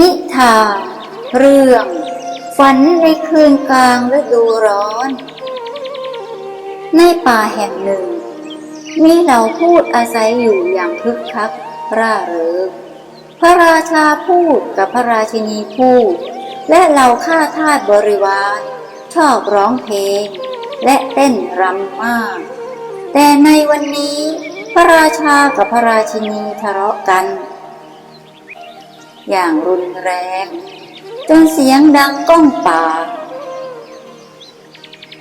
นิทานเรื่อง ฝันในคืนกลางฤดูร้อน ในป่าแห่งหนึ่ง มีเหล่าพูดอาศัยอยู่อย่างคึกคักร่าเริงพระราชาพูดกับพระราชินีพูด และเหล่าข้าทาสบริวาร ชอบร้องเพลง และเต้นรำมาก แต่ในวันนี้ พระราชากับพระราชินีทะเลาะกัน อย่างรุนแรง จนเสียงดังก้องป่า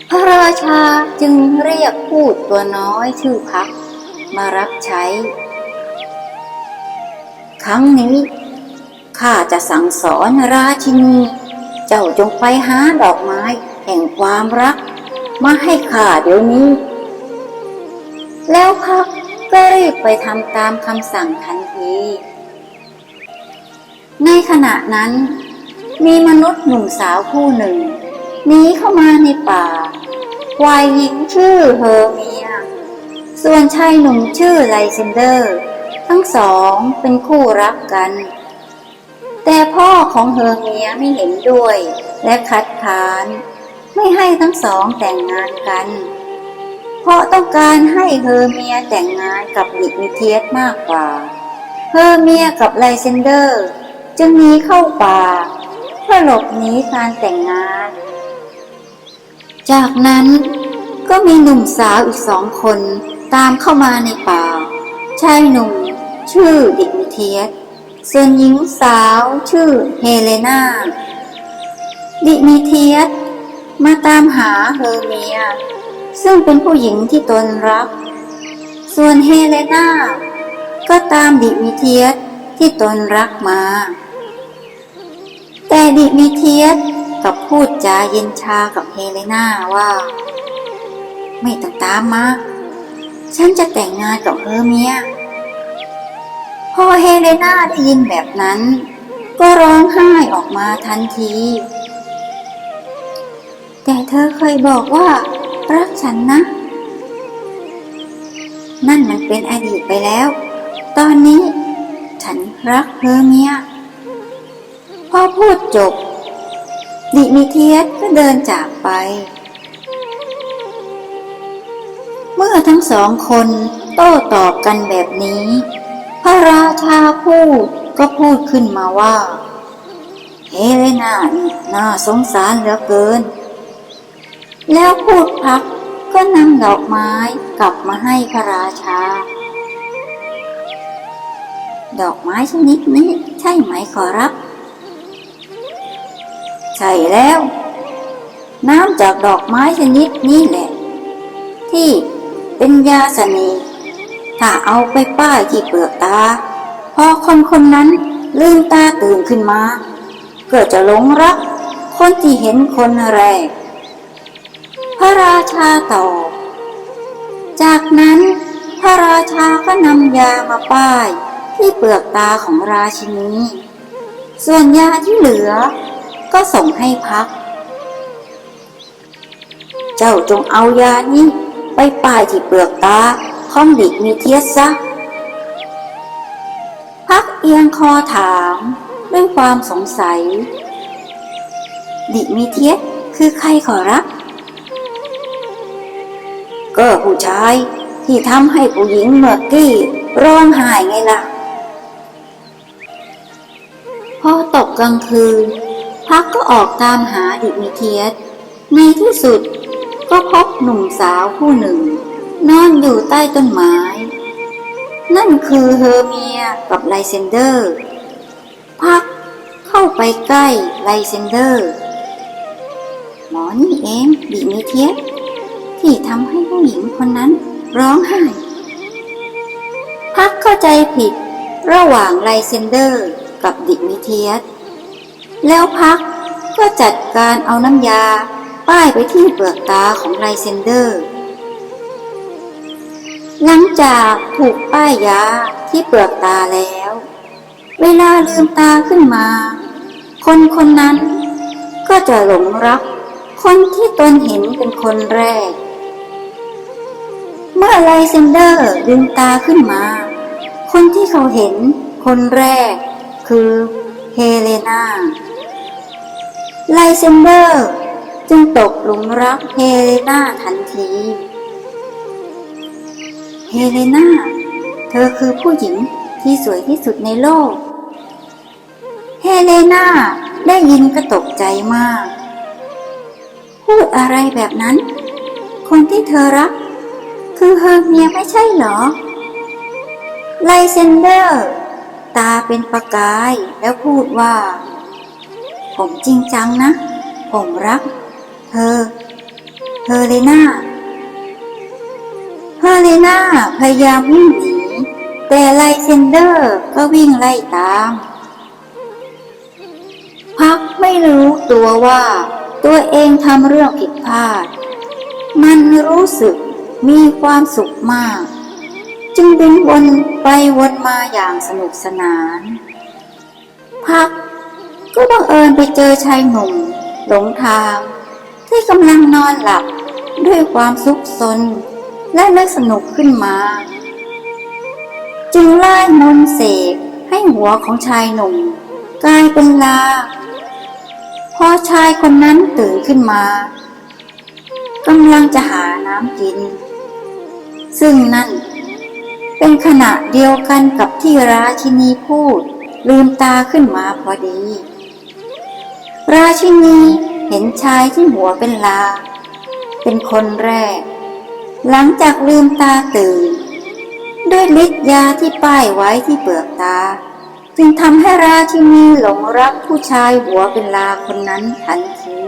พระราชาจึงเรียกพูดตัวน้อยชื่อพัก มารับใช้ ครั้งนี้ข้าจะสั่งสอนราชินี เจ้าจงไปหาดอกไม้แห่งความรัก มาให้ข้าเดี๋ยวนี้ แล้วพักก็รีบไปทำตามคำสั่งทันที ในขณะนั้น มีมนุษย์หนุ่มสาวคู่หนึ่งหนีเข้ามาในป่าฝ่ายหญิงชื่อเฮอร์เมีย ส่วนชายหนุ่มชื่อไลเซนเดอร์ ทั้งสองเป็นคู่รักกัน แต่พ่อของเฮอร์เมียไม่เห็นด้วยและคัดค้าน ไม่ให้ทั้งสองแต่งงานกัน เพราะต้องการให้เฮอร์เมียแต่งงานกับดิมิเทียสมากกว่า เฮอร์เมียกับไลเซนเดอร์ จึงหนีเข้าป่า เพื่อหลบหนีการแต่งงาน จากนั้นก็มีหนุ่มสาวอีกสองคนตามเข้ามาในป่า ชายหนุ่ม ชื่อดิมิเทียสส่วนหญิงสาวชื่อเฮเลนาดิมิเทียสมาตามหาเฮอร์เมีย ซึ่งเป็นผู้หญิงที่ตนรัก ส่วนเฮเลนาก็ตามดิมิเทียสที่ตนรักมา แต่ดิมิเทียสกับพูดจาเย็นชากับเฮเลนาว่า ไม่ต้องตามมาฉันจะแต่งงานกับเฮอร์เมียพอเฮเลนาได้ยินแบบนั้น ก็ร้องไห้ออกมาทันที แต่เธอเคยบอกว่า รักฉันนะ นั่นมันเป็นอดีตไปแล้ว ตอนนี้ ฉันรักเฮอร์เมีย พอพูดจบ ดิมิเทียสก็เดินจากไป เมื่อทั้งสองคนโต้ตอบกันแบบนี้ พระราชาพูดก็พูดขึ้นมาว่าเฮเลนาน่าสงสารเหลือเกิน แล้วพูดพักก็นำดอกไม้กลับมาให้พระราชา ดอกไม้ชนิดนี้ใช่ไหมขอรับ ใช่แล้ว น้ำจากดอกไม้ชนิดนี้แหละ ที่เป็นยาสนีถ้าเอาไปป้ายที่เปลือกตา พอคนคนนั้นลืมตาตื่นขึ้นมา ก็จะหลงรักคนที่เห็นคนแรก พระราชาตอบจากนั้นพระราชาก็นำยามาป้ายที่เปลือกตาของราชินี ส่วนยาที่เหลือ ก็ส่งให้พัก เจ้าจงเอายานี้ไปป้ายที่เปลือกตาของดิมีเทียสซะ พักเอียงคอถามด้วยความสงสัย ดิมีเทียสคือใครขอรับ ก็ผู้ชายที่ทำให้ผู้หญิงเมื่อกี้ร้องไห้ไงล่ะ พอตกกลางคืน พักก็ออกตามหาดิมิเทียสในที่สุดก็พบหนุ่มสาวผู้หนึ่ง นอนอยู่ใต้ต้นไม้ นั่นคือเฮอร์เมียกับไลเซนเดอร์ พักเข้าไปใกล้ไลเซนเดอร์ หมอนี่เองดิมิเทียสที่ทำให้ผู้หญิงคนนั้นร้องไห้ พักเข้าใจผิดระหว่างไลเซนเดอร์กับดิมิเทียส แล้วพักก็จัดการเอาน้ำยา ป้ายไปที่เปลือกตาของไลเซนเดอร์ หลังจากถูกป้ายยาที่เปลือกตาแล้ว เวลาลืมตาขึ้นมา คนคนนั้นก็จะหลงรักคนที่ตนเห็นเป็นคนแรก เมื่อไลเซนเดอร์ลืมตาขึ้นมา คนที่เขาเห็นคนแรกคือเฮเลนา ไลเซนเดอร์จึงตกหลุมรักเฮเลนาทันที เฮเลนาเธอคือผู้หญิงที่สวยที่สุดในโลก เฮเลนาได้ยินก็ตกใจมาก พูดอะไรแบบนั้น คนที่เธอรัก คือเฮอร์เมียไม่ใช่เหรอ ไลเซนเดอร์ ตาเป็นประกายแล้วพูดว่า ผมจริงจังนะ ผมรัก เธอเฮอเลนาเฮเลนาพยายามวิ่งหนี แต่ไลเซนเดอร์ก็วิ่งไล่ตาม พักไม่รู้ตัวว่าตัวเองทำเรื่องผิดพลาด มันรู้สึกมีความสุขมาก จึงบินวนไปวนมาอย่างสนุกสนาน พัก ก็บังเอิญไปเจอชายหนุ่มหลงทาง ที่กำลังนอนหลับด้วยความสุขสนและนึกสนุกขึ้นมา จึงไล่มนเสกให้หัวของชายหนุ่มกลายเป็นลา พอชายคนนั้นตื่นขึ้นมากำลังจะหาน้ำกิน ซึ่งนั่น เป็นขณะเดียวกันกับที่ราชินีพูด ลืมตาขึ้นมาพอดี ราชินีเห็นชายที่หัวเป็นลา เป็นคนแรก หลังจากลืมตาตื่น ด้วยฤทธิ์ยาที่ป้ายไว้ที่เปลือกตา จึงทำให้ราชินีหลงรักผู้ชายหัวเป็นลาคนนั้นทันที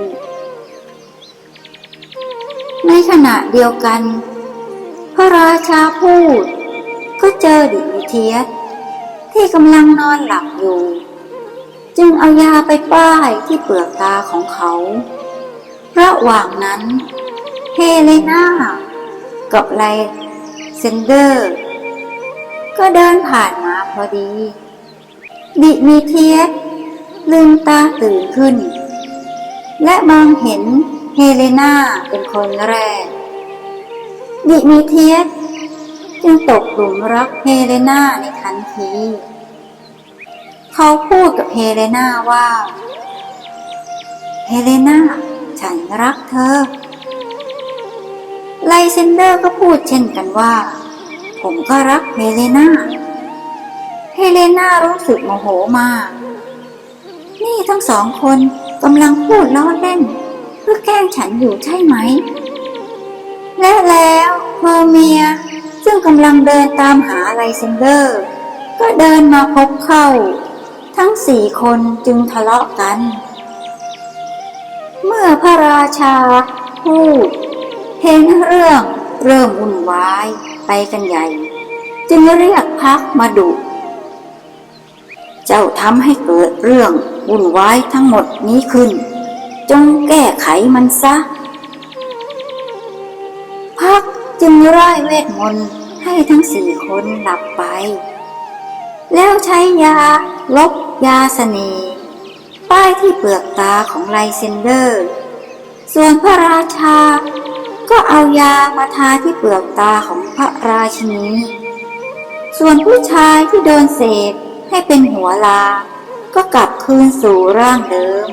ในขณะเดียวกัน พระราชาพูด ก็เจอดิมิเทียสที่กำลังนอนหลับอยู่ จึงเอายาไปป้ายที่เปลือกตาของเขา ระหว่างนั้น เฮเลนากับไลเซนเดอร์ ก็เดินผ่านมาพอดี ดิมิเทียสลืมตาตื่นขึ้น และมองเห็นเฮเลนาเป็นคนแรก ดิมิเทียสจึงตกหลุมรักเฮเลนาในทันที เขาพูดกับเฮเลนาว่า เฮเลนาฉันรักเธอ ไลเซนเดอร์ก็พูดเช่นกันว่า ผมก็รักเฮเลนาเฮเลนารู้สึกโมโหมาก นี่ทั้งสองคนกำลังพูดล้อเล่น เพื่อแกล้งฉันอยู่ใช่ไหม และแล้วเฮอร์เมียซึ่งกำลังเดินตามหาไลเซนเดอร์ ก็เดินมาพบเข้า ทั้งสี่คนจึงทะเลาะกัน เมื่อพระราชาพูดเห็นเรื่องเริ่มวุ่นวายไปกันใหญ่ จึงเรียกพักมาดุ เจ้าทำให้เกิดเรื่องวุ่นวายทั้งหมดนี้ขึ้น จงแก้ไขมันซะ พักจึงร่ายเวทมนต์ให้ทั้งสี่คนหลับไป แล้วใช้ยา ลบยาเสน่ห์ป้ายที่เปลือกตาของไลเซนเดอร์ ส่วนพระราชา ก็เอายามาทาที่เปลือกตาของพระราชินี ส่วนผู้ชายที่โดนเสกให้เป็นหัวลา ก็กลับคืนสู่ร่างเดิม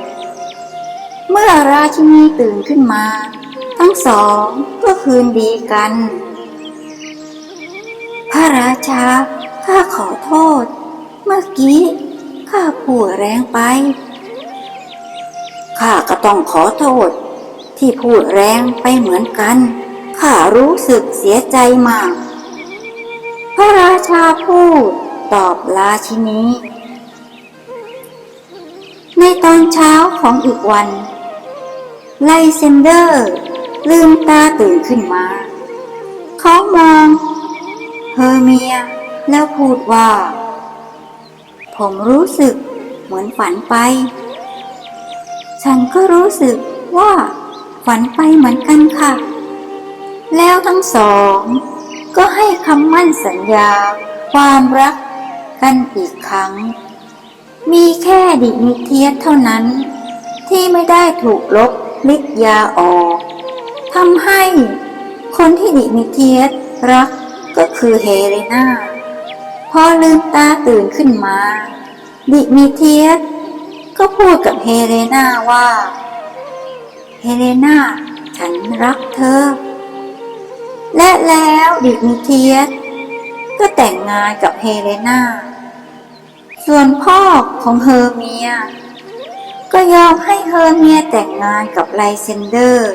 เมื่อราชินีตื่นขึ้นมา ทั้งสองก็คืนดีกัน พระราชา ข้าขอโทษ เมื่อกี้ข้าพูดแรงไป ข้าก็ต้องขอโทษ ที่พูดแรงไปเหมือนกัน ข้ารู้สึกเสียใจมาก พระราชาพูดตอบราชินี ในตอนเช้าของอีกวัน ไลเซนเดอร์ ลืมตาตื่นขึ้นมา เขามองเฮอร์เมีย แล้วพูดว่า ผมรู้สึกเหมือนฝันไป ฉันก็รู้สึกว่า ฝันไปเหมือนกันค่ะ แล้วทั้งสอง ก็ให้คำมั่นสัญญาความรักกันอีกครั้ง มีแค่ดิมิเทียสเท่านั้น ที่ไม่ได้ถูกลบฤทธิ์ยาออกทำให้คนที่ดิมิเทียสรักก็คือเฮเลนา พอลืมตาตื่นขึ้นมา ดิมิเทียสก็พูดกับเฮเลนาว่า เฮเลนาฉันรักเธอ และแล้วดิมิเทียสก็แต่งงานกับเฮเลนาส่วนพ่อของเฮอร์เมีย ก็ยอมให้เฮอร์เมียแต่งงานกับไลเซนเดอร์